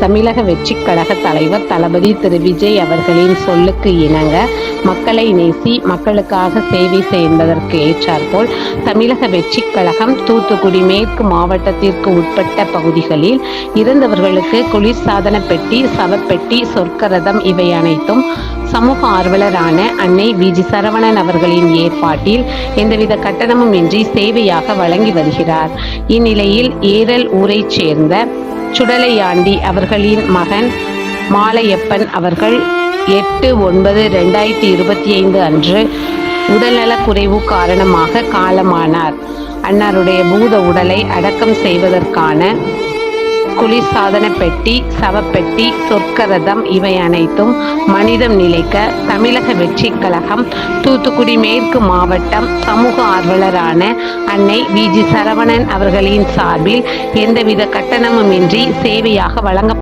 தமிழக வெற்றிக் கழக தலைவர் தளபதி திரு விஜய் அவர்களின் சொல்லுக்கு இணங்க மக்களை நேசி மக்களுக்காக சேவை செய்வதற்கு ஏற்றாற்போல் தமிழக வெற்றிக் கழகம் தூத்துக்குடி மேற்கு மாவட்டத்திற்கு உட்பட்ட பகுதிகளில் இறந்தவர்களுக்கு குளிர்சாதன பெட்டி சவப்பெட்டி சொர்க்கரதம் இவை அனைத்தும் சமூக ஆர்வலரான அன்னை விஜி சரவணன் அவர்களின் ஏற்பாட்டில் எந்தவித கட்டணமும் இன்றி சேவையாக வழங்கி வருகிறார். இந்நிலையில் ஏரல் ஊரைச் சேர்ந்த சுடலையாண்டி அவர்களின் மகன் மாலையப்பன் அவர்கள் எட்டு ஒன்பது ரெண்டாயிரத்தி இருபத்தி ஐந்து அன்று உடல்நலக் குறைவு காரணமாக காலமானார். அன்னாருடைய பூத உடலை அடக்கம் செய்வதற்கான குளிர்சாதன பெட்டி சவப்பெட்டி சொர்க்கரதம் இவை அனைத்தும் மனிதம் நிலைக்க தமிழக வெற்றி கழகம் தூத்துக்குடி மேற்கு மாவட்டம் சமூக ஆர்வலரான அன்னை விஜி சரவணன் அவர்களின் சார்பில் எந்தவித கட்டணமுமின்றி சேவையாக வழங்க